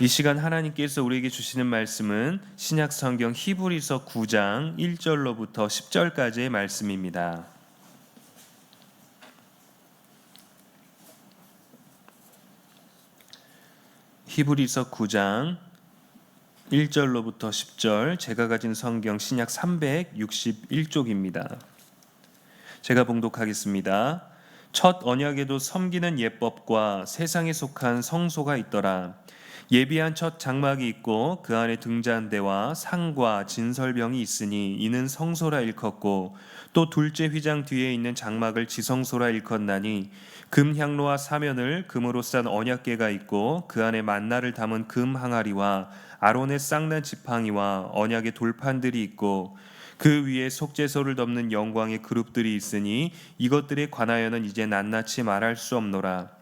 이 시간 하나님께서 우리에게 주시는 말씀은 신약 성경 히브리서 9장 1절로부터 10절까지의 말씀입니다. 히브리서 9장 1절로부터 10절 제가 가진 성경 신약 361쪽입니다. 제가 봉독하겠습니다. 첫 언약에도 섬기는 예법과 세상에 속한 성소가 있더라. 예비한 첫 장막이 있고 그 안에 등잔대와 상과 진설병이 있으니 이는 성소라 일컫고 또 둘째 휘장 뒤에 있는 장막을 지성소라 일컫나니 금 향로와 사면을 금으로 싼 언약궤가 있고 그 안에 만나를 담은 금 항아리와 아론의 쌍난 지팡이와 언약의 돌판들이 있고 그 위에 속죄소를 덮는 영광의 그룹들이 있으니 이것들에 관하여는 이제 낱낱이 말할 수 없노라.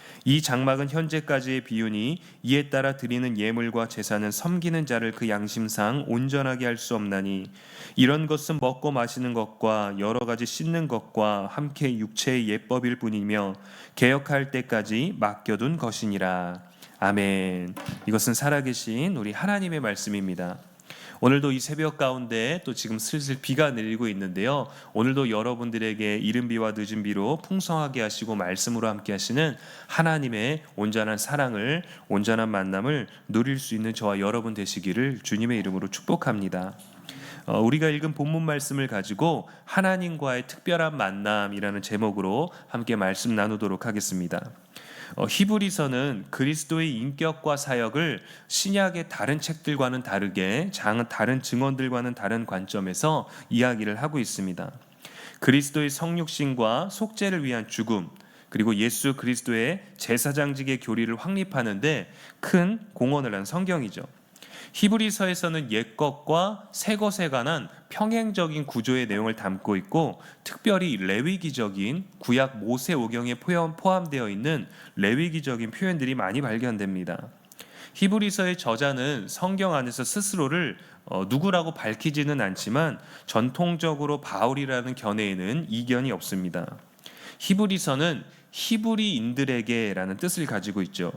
이 장막은 현재까지의 비유니 이에 따라 드리는 예물과 제사는 섬기는 자를 그 양심상 온전하게 할 수 없나니 이런 것은 먹고 마시는 것과 여러 가지 씻는 것과 함께 육체의 예법일 뿐이며 개혁할 때까지 맡겨둔 것이니라 아멘. 이것은 살아계신 우리 하나님의 말씀입니다. 오늘도 이 새벽 가운데 또 지금 슬슬 비가 내리고 있는데요. 오늘도 여러분들에게 이른 비와 늦은 비로 풍성하게 하시고 말씀으로 함께 하시는 하나님의 온전한 사랑을 온전한 만남을 누릴 수 있는 저와 여러분 되시기를 주님의 이름으로 축복합니다. 어, 우리가 읽은 본문 말씀을 가지고 하나님과의 특별한 만남이라는 제목으로 함께 말씀 나누도록 하겠습니다. 어, 히브리서는 그리스도의 인격과 사역을 신약의 다른 책들과는 다르게 장 다른 증언들과는 다른 관점에서 이야기를 하고 있습니다. 그리스도의 성육신과 속죄를 위한 죽음 그리고 예수 그리스도의 제사장직의 교리를 확립하는데 큰 공헌을 한 성경이죠. 히브리서에서는 옛 것과 새 것에 관한 평행적인 구조의 내용을 담고 있고 특별히 레위기적인 구약 모세 오경에 포함되어 있는 레위기적인 표현들이 많이 발견됩니다. 히브리서의 저자는 성경 안에서 스스로를 어, 누구라고 밝히지는 않지만 전통적으로 바울이라는 견해에는 이견이 없습니다. 히브리서는 히브리인들에게라는 뜻을 가지고 있죠.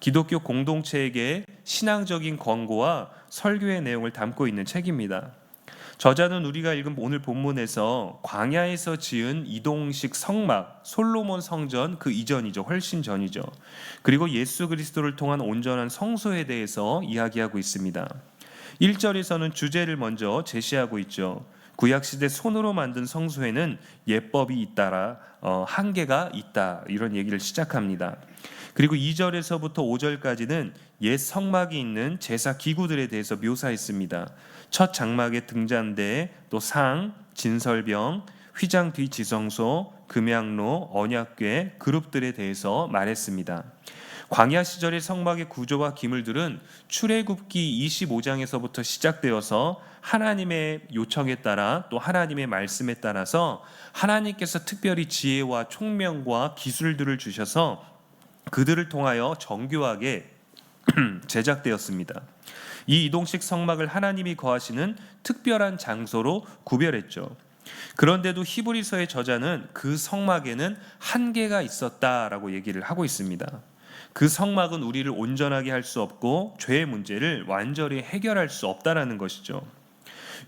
기독교 공동체에게 신앙적인 권고와 설교의 내용을 담고 있는 책입니다. 저자는 우리가 읽은 오늘 본문에서 광야에서 지은 이동식 성막 솔로몬 성전 그 이전이죠. 훨씬 전이죠. 그리고 예수 그리스도를 통한 온전한 성소에 대해서 이야기하고 있습니다. 1절에서는 주제를 먼저 제시하고 있죠. 구약 시대 손으로 만든 성소에는 예법이 잇따라 어, 한계가 있다 이런 얘기를 시작합니다. 그리고 2절에서부터 5절까지는 옛 성막이 있는 제사 기구들에 대해서 묘사했습니다. 첫 장막의 등잔대, 또 상, 진설병, 휘장 뒤 지성소, 금양로, 언약궤, 그룹들에 대해서 말했습니다. 광야 시절의 성막의 구조와 기물들은 출애굽기 25장에서부터 시작되어서 하나님의 요청에 따라 또 하나님의 말씀에 따라서 하나님께서 특별히 지혜와 총명과 기술들을 주셔서 그들을 통하여 정교하게 제작되었습니다. 이 이동식 성막을 하나님이 거하시는 특별한 장소로 구별했죠. 그런데도 히브리서의 저자는 그 성막에는 한계가 있었다라고 얘기를 하고 있습니다. 그 성막은 우리를 온전하게 할 수 없고 죄의 문제를 완전히 해결할 수 없다라는 것이죠.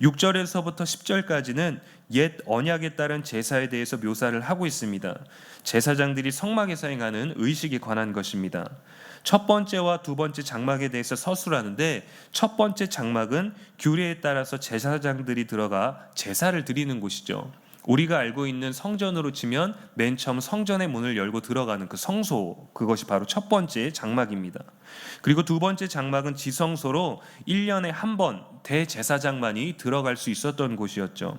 6절에서부터 10절까지는 옛 언약에 따른 제사에 대해서 묘사를 하고 있습니다. 제사장들이 성막에서 행하는 의식에 관한 것입니다. 첫 번째와 두 번째 장막에 대해서 서술하는데 첫 번째 장막은 규례에 따라서 제사장들이 들어가 제사를 드리는 곳이죠. 우리가 알고 있는 성전으로 치면 맨 처음 성전의 문을 열고 들어가는 그 성소 그것이 바로 첫 번째 장막입니다. 그리고 두 번째 장막은 지성소로 1년에 한 번 대제사장만이 들어갈 수 있었던 곳이었죠.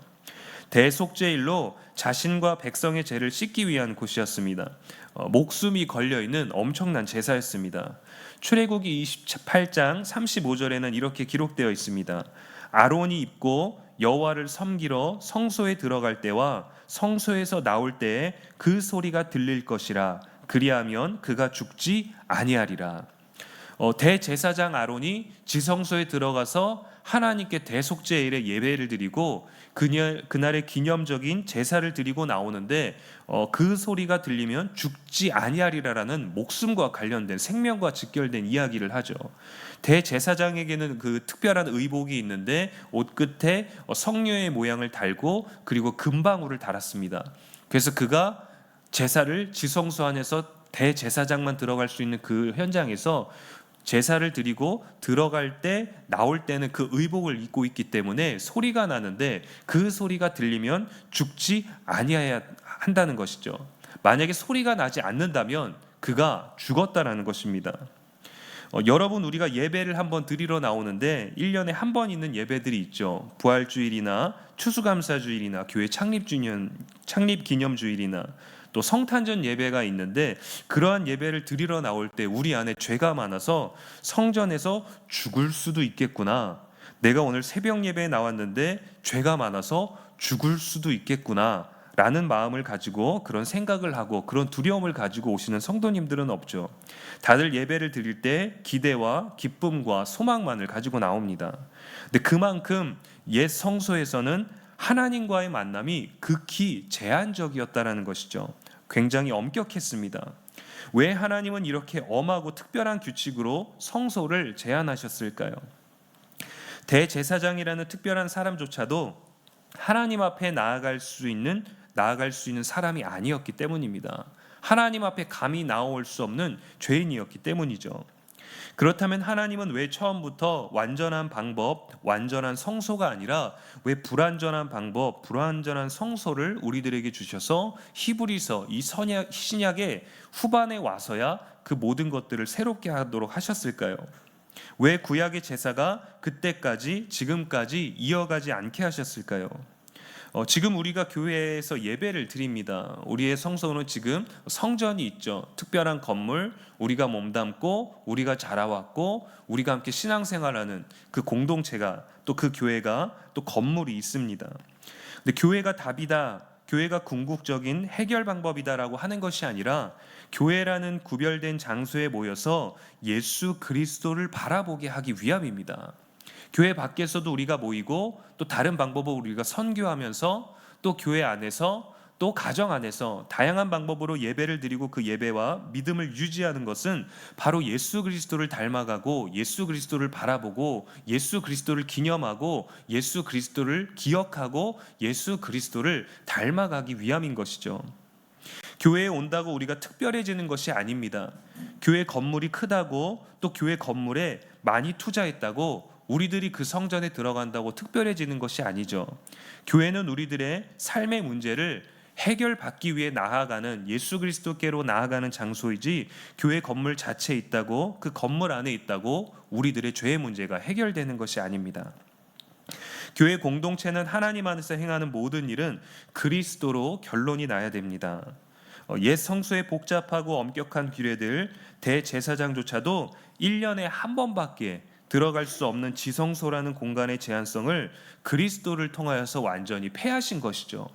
대속죄일로 자신과 백성의 죄를 씻기 위한 곳이었습니다. 어, 목숨이 걸려 있는 엄청난 제사였습니다. 출애굽기 28장 35절에는 이렇게 기록되어 있습니다. 아론이 입고 여호와를 섬기러 성소에 들어갈 때와 성소에서 나올 때에 그 소리가 들릴 것이라 그리하면 그가 죽지 아니하리라. 어, 대제사장 아론이 지성소에 들어가서 하나님께 대속제일의 예배를 드리고 그날, 그날의 기념적인 제사를 드리고 나오는데 어, 그 소리가 들리면 죽지 아니하리라라는 목숨과 관련된 생명과 직결된 이야기를 하죠. 대제사장에게는 그 특별한 의복이 있는데 옷 끝에 어, 성녀의 모양을 달고 그리고 금방울을 달았습니다. 그래서 그가 제사를 지성소 안에서 대제사장만 들어갈 수 있는 그 현장에서 제사를 드리고 들어갈 때 나올 때는 그 의복을 입고 있기 때문에 소리가 나는데 그 소리가 들리면 죽지 아니해야 한다는 것이죠. 만약에 소리가 나지 않는다면 그가 죽었다라는 것입니다. 어, 여러분 우리가 예배를 한번 드리러 나오는데 1년에 한 번 있는 예배들이 있죠. 부활주일이나 추수감사주일이나 교회 창립주년 창립기념주일이나 또 성탄절 예배가 있는데 그러한 예배를 드리러 나올 때 우리 안에 죄가 많아서 성전에서 죽을 수도 있겠구나. 내가 오늘 새벽 예배에 나왔는데 죄가 많아서 죽을 수도 있겠구나. 라는 마음을 가지고 그런 생각을 하고 그런 두려움을 가지고 오시는 성도님들은 없죠. 다들 예배를 드릴 때 기대와 기쁨과 소망만을 가지고 나옵니다. 근데 그만큼 옛 성소에서는 하나님과의 만남이 극히 제한적이었다라는 것이죠. 굉장히 엄격했습니다. 왜 하나님은 이렇게 엄하고 특별한 규칙으로 성소를 제한하셨을까요? 대제사장이라는 특별한 사람조차도 하나님 앞에 나아갈 수 있는 나아갈 수 있는 사람이 아니었기 때문입니다. 하나님 앞에 감히 나올 수 없는 죄인이었기 때문이죠. 그렇다면 하나님은 왜 처음부터 완전한 방법, 완전한 성소가 아니라 왜 불완전한 방법, 불완전한 성소를 우리들에게 주셔서 히브리서 이 선약, 신약의 후반에 와서야 그 모든 것들을 새롭게 하도록 하셨을까요? 왜 구약의 제사가 그때까지 지금까지 이어가지 않게 하셨을까요? 어, 지금 우리가 교회에서 예배를 드립니다. 우리의 성소는 지금 성전이 있죠. 특별한 건물, 우리가 몸담고 우리가 자라왔고 우리가 함께 신앙생활하는 그 공동체가 또 그 교회가 또 건물이 있습니다. 근데 교회가 답이다. 교회가 궁극적인 해결 방법이다라고 하는 것이 아니라 교회라는 구별된 장소에 모여서 예수 그리스도를 바라보게 하기 위함입니다. 교회 밖에서도 우리가 모이고 또 다른 방법으로 우리가 선교하면서 또 교회 안에서 또 가정 안에서 다양한 방법으로 예배를 드리고 그 예배와 믿음을 유지하는 것은 바로 예수 그리스도를 닮아가고 예수 그리스도를 바라보고 예수 그리스도를 기념하고 예수 그리스도를 기억하고 예수 그리스도를 닮아가기 위함인 것이죠. 교회에 온다고 우리가 특별해지는 것이 아닙니다. 교회 건물이 크다고 또 교회 건물에 많이 투자했다고 우리들이 그 성전에 들어간다고 특별해지는 것이 아니죠. 교회는 우리들의 삶의 문제를 해결받기 위해 나아가는 예수 그리스도께로 나아가는 장소이지 교회 건물 자체에 있다고 그 건물 안에 있다고 우리들의 죄의 문제가 해결되는 것이 아닙니다. 교회 공동체는 하나님 안에서 행하는 모든 일은 그리스도로 결론이 나야 됩니다. 어, 옛 성소의 복잡하고 엄격한 규례들 대제사장조차도 1년에 한 번밖에 들어갈 수 없는 지성소라는 공간의 제한성을 그리스도를 통하여서 완전히 폐하신 것이죠.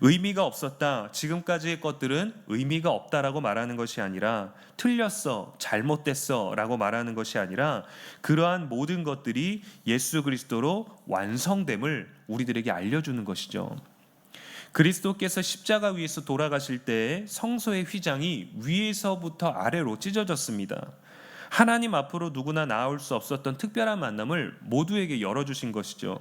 의미가 없었다. 지금까지의 것들은 의미가 없다라고 말하는 것이 아니라 틀렸어, 잘못됐어라고 말하는 것이 아니라 그러한 모든 것들이 예수 그리스도로 완성됨을 우리들에게 알려 주는 것이죠. 그리스도께서 십자가 위에서 돌아가실 때 성소의 휘장이 위에서부터 아래로 찢어졌습니다. 하나님 앞으로 누구나 나올 수 없었던 특별한 만남을 모두에게 열어주신 것이죠.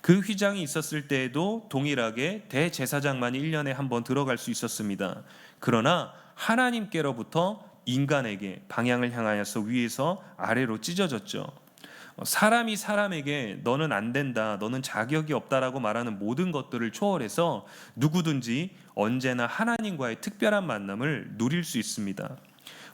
그 휘장이 있었을 때에도 동일하게 대제사장만 1년에 한 번 들어갈 수 있었습니다. 그러나 하나님께로부터 인간에게 방향을 향하여서 위에서 아래로 찢어졌죠. 사람이 사람에게 너는 안 된다, 너는 자격이 없다라고 말하는 모든 것들을 초월해서 누구든지 언제나 하나님과의 특별한 만남을 누릴 수 있습니다.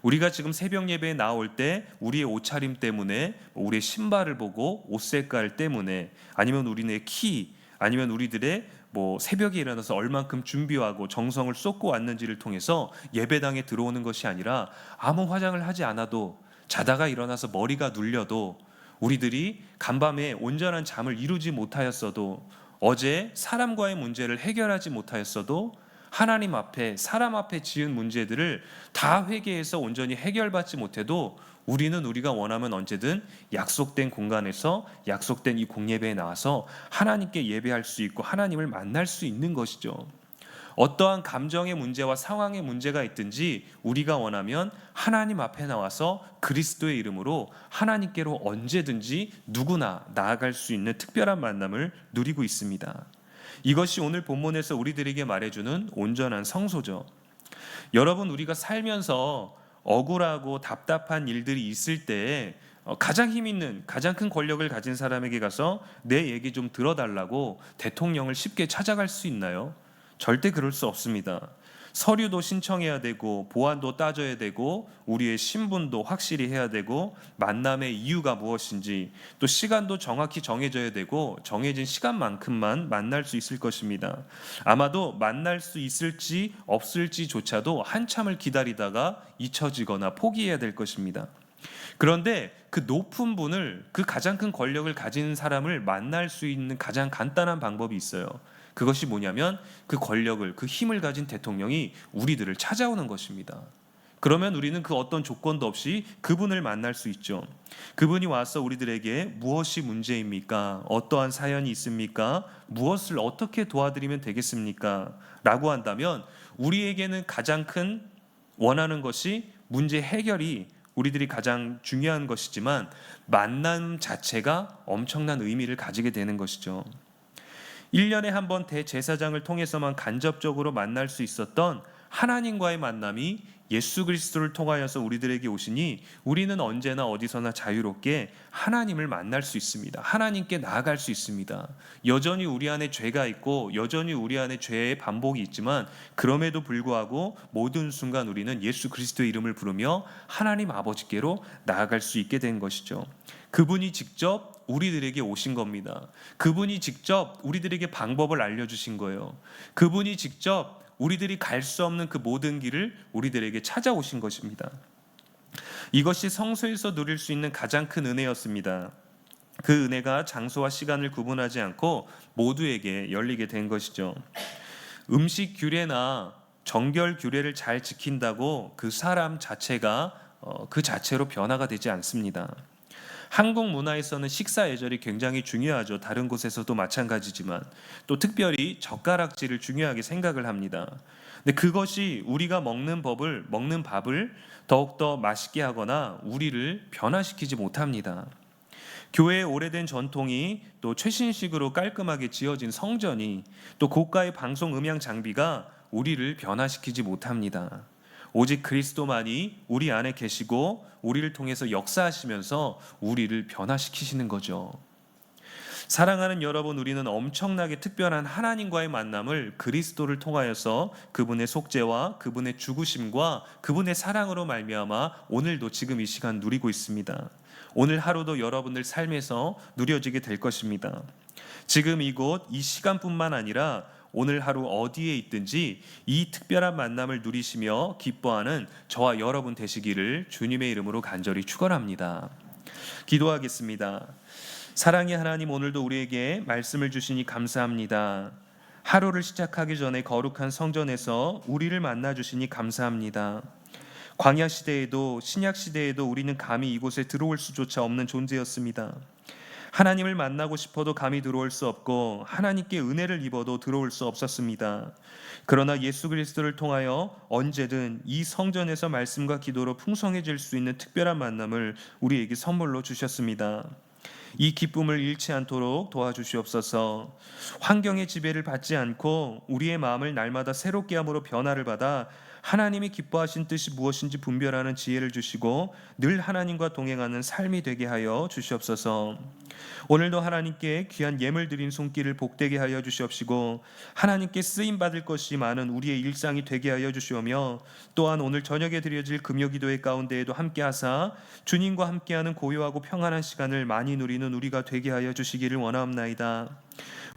우리가 지금 새벽 예배에 나올 때 우리의 옷차림 때문에 우리의 신발을 보고 옷 색깔 때문에 아니면 우리네 키 아니면 우리들의 뭐 새벽에 일어나서 얼만큼 준비하고 정성을 쏟고 왔는지를 통해서 예배당에 들어오는 것이 아니라 아무 화장을 하지 않아도 자다가 일어나서 머리가 눌려도 우리들이 간밤에 온전한 잠을 이루지 못하였어도 어제 사람과의 문제를 해결하지 못하였어도 하나님 앞에 사람 앞에 지은 문제들을 다 회개해서 온전히 해결받지 못해도 우리는 우리가 원하면 언제든 약속된 공간에서 약속된 이 공예배에 나와서 하나님께 예배할 수 있고 하나님을 만날 수 있는 것이죠. 어떠한 감정의 문제와 상황의 문제가 있든지 우리가 원하면 하나님 앞에 나와서 그리스도의 이름으로 하나님께로 언제든지 누구나 나아갈 수 있는 특별한 만남을 누리고 있습니다. 이것이 오늘 본문에서 우리들에게 말해주는 온전한 성소죠. 여러분, 우리가 살면서 억울하고 답답한 일들이 있을 때 어, 가장 힘 있는 가장 큰 권력을 가진 사람에게 가서 내 얘기 좀 들어달라고 대통령을 쉽게 찾아갈 수 있나요? 절대 그럴 수 없습니다. 서류도 신청해야 되고 보안도 따져야 되고 우리의 신분도 확실히 해야 되고 만남의 이유가 무엇인지 또 시간도 정확히 정해져야 되고 정해진 시간만큼만 만날 수 있을 것입니다. 아마도 만날 수 있을지 없을지조차도 한참을 기다리다가 잊혀지거나 포기해야 될 것입니다. 그런데 그 높은 분을 그 가장 큰 권력을 가진 사람을 만날 수 있는 가장 간단한 방법이 있어요. 그것이 뭐냐면 그 권력을 그 힘을 가진 대통령이 우리들을 찾아오는 것입니다. 그러면 우리는 그 어떤 조건도 없이 그분을 만날 수 있죠. 그분이 와서 우리들에게 무엇이 문제입니까? 어떠한 사연이 있습니까? 무엇을 어떻게 도와드리면 되겠습니까? 라고 한다면 우리에게는 가장 큰 원하는 것이 문제 해결이 우리들이 가장 중요한 것이지만 만남 자체가 엄청난 의미를 가지게 되는 것이죠. 1년에 한 번 대제사장을 통해서만 간접적으로 만날 수 있었던 하나님과의 만남이 예수 그리스도를 통하여서 우리들에게 오시니 우리는 언제나 어디서나 자유롭게 하나님을 만날 수 있습니다. 하나님께 나아갈 수 있습니다. 여전히 우리 안에 죄가 있고 여전히 우리 안에 죄의 반복이 있지만 그럼에도 불구하고 모든 순간 우리는 예수 그리스도의 이름을 부르며 하나님 아버지께로 나아갈 수 있게 된 것이죠. 그분이 직접 우리들에게 오신 겁니다. 그분이 직접 우리들에게 방법을 알려주신 거예요. 그분이 직접 우리들이 갈 수 없는 그 모든 길을 우리들에게 찾아오신 것입니다. 이것이 성소에서 누릴 수 있는 가장 큰 은혜였습니다. 그 은혜가 장소와 시간을 구분하지 않고 모두에게 열리게 된 것이죠. 음식 규례나 정결 규례를 잘 지킨다고 그 사람 자체가 어, 그 자체로 변화가 되지 않습니다. 한국 문화에서는 식사 예절이 굉장히 중요하죠. 다른 곳에서도 마찬가지지만 또 특별히 젓가락질을 중요하게 생각을 합니다. 근데 그것이 우리가 먹는 법을 먹는 밥을 더욱더 맛있게 하거나 우리를 변화시키지 못합니다. 교회의 오래된 전통이 또 최신식으로 깔끔하게 지어진 성전이 또 고가의 방송 음향 장비가 우리를 변화시키지 못합니다. 오직 그리스도만이 우리 안에 계시고 우리를 통해서 역사하시면서 우리를 변화시키시는 거죠. 사랑하는 여러분, 우리는 엄청나게 특별한 하나님과의 만남을 그리스도를 통하여서 그분의 속죄와 그분의 죽으심과 그분의 사랑으로 말미암아 오늘도 지금 이 시간 누리고 있습니다. 오늘 하루도 여러분들 삶에서 누려지게 될 것입니다. 지금 이곳 이 시간뿐만 아니라 오늘 하루 어디에 있든지 이 특별한 만남을 누리시며 기뻐하는 저와 여러분 되시기를 주님의 이름으로 간절히 축원합니다. 기도하겠습니다. 사랑의 하나님 오늘도 우리에게 말씀을 주시니 감사합니다. 하루를 시작하기 전에 거룩한 성전에서 우리를 만나 주시니 감사합니다. 광야 시대에도 신약 시대에도 우리는 감히 이곳에 들어올 수조차 없는 존재였습니다. 하나님을 만나고 싶어도 감히 들어올 수 없고 하나님께 은혜를 입어도 들어올 수 없었습니다. 그러나 예수 그리스도를 통하여 언제든 이 성전에서 말씀과 기도로 풍성해질 수 있는 특별한 만남을 우리에게 선물로 주셨습니다. 이 기쁨을 잃지 않도록 도와주시옵소서. 환경의 지배를 받지 않고 우리의 마음을 날마다 새롭게 함으로 변화를 받아 하나님이 기뻐하신 뜻이 무엇인지 분별하는 지혜를 주시고 늘 하나님과 동행하는 삶이 되게 하여 주시옵소서. 오늘도 하나님께 귀한 예물 드린 손길을 복되게 하여 주시옵시고 하나님께 쓰임 받을 것이 많은 우리의 일상이 되게 하여 주시오며 또한 오늘 저녁에 드려질 금요 기도회 가운데에도 함께 하사 주님과 함께하는 고요하고 평안한 시간을 많이 누리는 우리가 되게 하여 주시기를 원하옵나이다.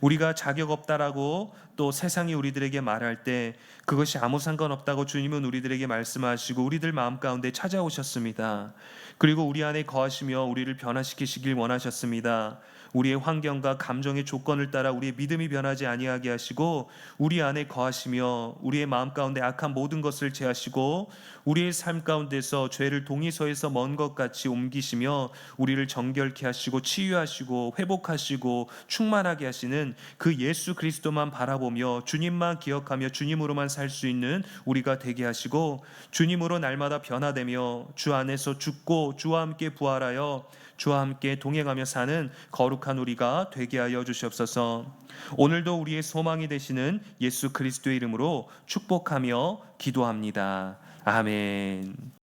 우리가 자격 없다라고 또 세상이 우리들에게 말할 때 그것이 아무 상관없다고 주님은 우리들에게 말씀하시고 우리들 마음 가운데 찾아오셨습니다. 그리고 우리 안에 거하시며 우리를 변화시키시길 원하셨습니다. 우리의 환경과 감정의 조건을 따라 우리의 믿음이 변하지 아니하게 하시고 우리 안에 거하시며 우리의 마음 가운데 악한 모든 것을 제하시고 우리의 삶 가운데서 죄를 동의서에서 먼 것 같이 옮기시며 우리를 정결케 하시고 치유하시고 회복하시고 충만하게 하시는 그 예수 그리스도만 바라보며 주님만 기억하며 주님으로만 살 수 있는 우리가 되게 하시고 주님으로 날마다 변화되며 주 안에서 죽고 주와 함께 부활하여 주와 함께 동행하며 사는 거룩한 우리가 되게 하여 주시옵소서. 오늘도 우리의 소망이 되시는 예수 그리스도의 이름으로 축복하며 기도합니다. 아멘.